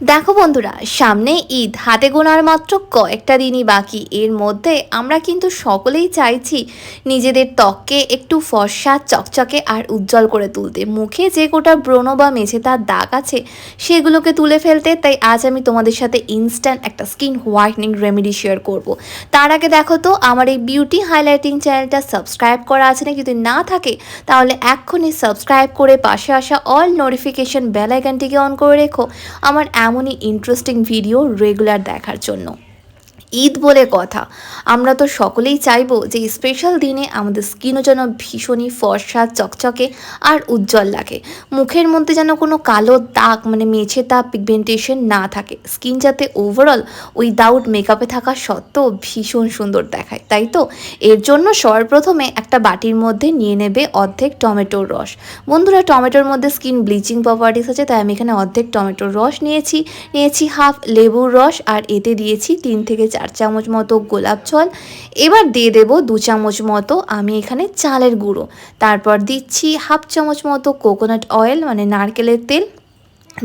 দেখো বন্ধুরা, সামনে ঈদ, হাতে গোনার মাত্র কয়েকটা দিনই বাকি। এর মধ্যে আমরা কিন্তু সকলেই চাইছি নিজেদের ত্বককে একটু ফর্সা, চকচকে আর উজ্জ্বল করে তুলতে। মুখে যে গোটা ব্রণ বা মেঝে তার দাগ আছে, সেগুলোকে তুলে ফেলতে। তাই আজ আমি তোমাদের সাথে ইনস্ট্যান্ট একটা স্কিন হোয়াইটনিং রেমেডি শেয়ার করব। তার আগে দেখো তো, আমার এই বিউটি হাইলাইটিং চ্যানেলটা সাবস্ক্রাইব করা আছে না যদি না থাকে, তাহলে এক্ষুনি সাবস্ক্রাইব করে পাশে আসা অল নোটিফিকেশন বেল আইকনটিকে অন করে রেখো। আমার এমনই ইন্টারেস্টিং ভিডিও রেগুলার দেখার জন্য। ঈদ বলে কথা। আমরা তো সকলেই চাইব যে স্পেশাল দিনে আমাদের স্কিনও যেন ভীষণই ফর্সা, চকচকে আর উজ্জ্বল লাগে। মুখের মধ্যে যেন কোনো কালো দাগ মানে মেছে তা পিগমেন্টেশন না থাকে। স্কিন যাতে ওভারঅল উইদাউট মেকআপে থাকা সত্ত্বেও ভীষণ সুন্দর দেখায়, তাই তো? এর জন্য সর্বপ্রথমে একটা বাটির মধ্যে নিয়ে নেবে অর্ধেক টমেটোর রস। বন্ধুরা, টমেটোর মধ্যে স্কিন ব্লিচিং প্রপার্টিস আছে, তাই আমি এখানে অর্ধেক টমেটোর রস নিয়েছি। নিয়েছি হাফ লেবুর রস আর এতে দিয়েছি তিন থেকে চার চামচ মতো গোলাপ জল। এবার দিয়ে দেব দু চামচ মতো আমি এখানে চালের গুঁড়ো। তারপর দিচ্ছি হাফ চামচ মতো কোকোনাট অয়েল মানে নারকেলের তেল।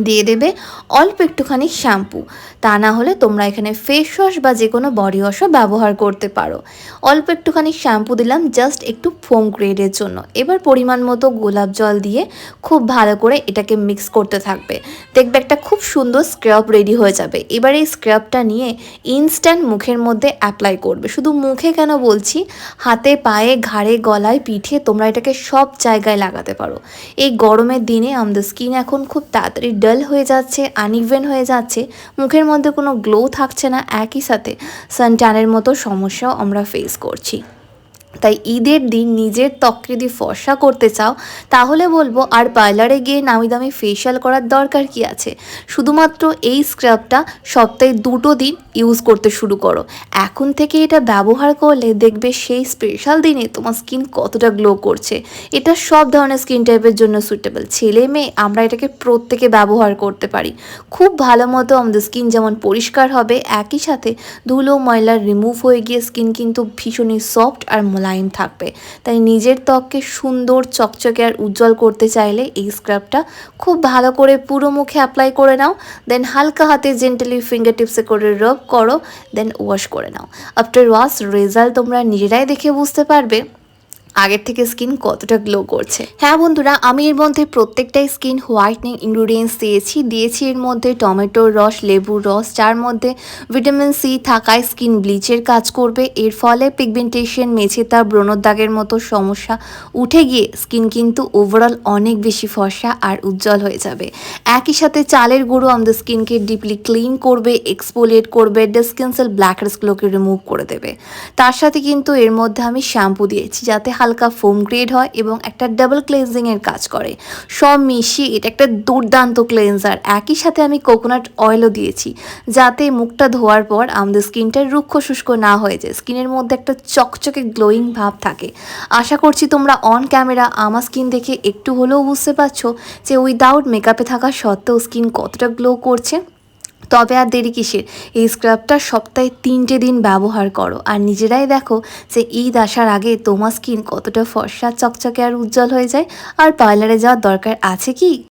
দিয়ে দেবে অল্প একটুখানি শ্যাম্পু। তা না হলে তোমরা এখানে ফেস ওয়াশ বা যে কোনো বডি ওয়াশও ব্যবহার করতে পারো। অল্প একটুখানি শ্যাম্পু দিলাম জাস্ট একটু ফোম গ্রেডের জন্য। এবার পরিমাণ মতো গোলাপ জল দিয়ে খুব ভালো করে এটাকে মিক্স করতে থাকবে। দেখবে একটা খুব সুন্দর স্ক্রাব রেডি হয়ে যাবে। এবার এই স্ক্রাবটা নিয়ে ইনস্ট্যান্ট মুখের মধ্যে অ্যাপ্লাই করবে। শুধু মুখে কেন বলছি, হাতে, পায়ে, ঘাড়ে, গলায়, পিঠে তোমরা এটাকে সব জায়গায় লাগাতে পারো। এই গরমের দিনে আমাদের স্কিন এখন খুব তাড়াতাড়ি ডাল হয়ে যাচ্ছে আনইভেন হয়ে যাচ্ছে, মুখের মধ্যে কোনো গ্লো থাকছে না, একই সাথে সানট্যানের মতো সমস্যাও আমরা ফেস করছি। তাই ঈদের দিন নিজের ত্বককে যদি ফর্সা করতে চাও, তাহলে বলব আর পার্লারে গিয়ে নামি দামি ফেশিয়াল করার দরকার কি আছে? শুধুমাত্র এই স্ক্রাবটা সপ্তাহে দুটো দিন ইউজ করতে শুরু করো। এখন থেকে এটা ব্যবহার করলে দেখবে সেই স্পেশাল দিনে তোমার স্কিন কতটা গ্লো করছে। এটা সব ধরনের স্কিন টাইপের জন্য সুটেবল ছেলে মেয়ে, আমরা এটাকে প্রত্যেকে ব্যবহার করতে পারি। খুব ভালো মতো আমাদের স্কিন যেমন পরিষ্কার হবে, একই সাথে ধুলো, ময়লা রিমুভ হয়ে গিয়ে স্কিন কিন্তু ভীষণই সফট আর মোলায়েম থাকবে। তাই নিজের ত্বককে সুন্দর, চকচকে আর উজ্জ্বল করতে চাইলে এই স্ক্রাবটা খুব ভালো করে পুরো মুখে অ্যাপ্লাই করে নাও। দেন হালকা হাতে জেন্টালি ফিঙ্গার টিপসে করে রব করো দেন ওয়াশ করে নাও। আফটার ওয়াশ রেজাল্ট তোমরা নিজেরাই দেখে বুঝতে পারবে। আগের থেকে স্কিন কতটা গ্লো করছে। হ্যাঁ বন্ধুরা, আমি এর মধ্যে প্রত্যেকটাই স্কিন হোয়াইটনিং ইনগ্রিডিয়েন্টস দিয়েছি। দিয়েছি এর মধ্যে টমেটোর রস, লেবুর রস, যার মধ্যে ভিটামিন সি থাকায় স্কিন ব্লিচের কাজ করবে। এর ফলে পিগমেন্টেশন মেছে তার দাগের মতো সমস্যা উঠে গিয়ে স্কিন কিন্তু ওভারঅল অনেক বেশি ফর্সা আর উজ্জ্বল হয়ে যাবে। একই সাথে চালের গুঁড়ো আমাদের স্কিনকে ডিপলি ক্লিন করবে এক্সপোলিয়েট করবে ডিসকেন্সেল ব্ল্যাক হেডসগুলোকে রিমুভ করে দেবে। তার সাথে কিন্তু এর মধ্যে আমি শ্যাম্পু দিয়েছি, যাতে হালকা ফোম গ্রেড হয় এবং একটা ডাবল ক্লেন্সিংয়ের কাজ করে। সব মিশিয়ে এটা একটা দুর্দান্ত ক্লেন্সার একই সাথে আমি কোকোনাট অয়েলও দিয়েছি, যাতে মুখটা ধোয়ার পর আমাদের স্কিনটা রুক্ষ শুষ্ক না হয়ে যায়। স্কিনের মধ্যে একটা চকচকে গ্লোয়িং ভাব থাকে। আশা করছি তোমরা অন ক্যামেরা আমার স্কিন দেখে একটু হলেও বুঝতে পারছ যে উইদাউট মেকআপে থাকা সত্ত্বেও স্কিন কতটা গ্লো করছে। তবে আর দেরি কিসের? এই স্ক্রাবটা সপ্তাহে তিনটে দিন ব্যবহার করো। আর নিজেরাই দেখো যে ঈদ আসার আগে তোমার স্কিন কতটা ফর্সা, চকচকে আর উজ্জ্বল হয়ে যায়। আর পার্লারে যাওয়ার দরকার আছে কি?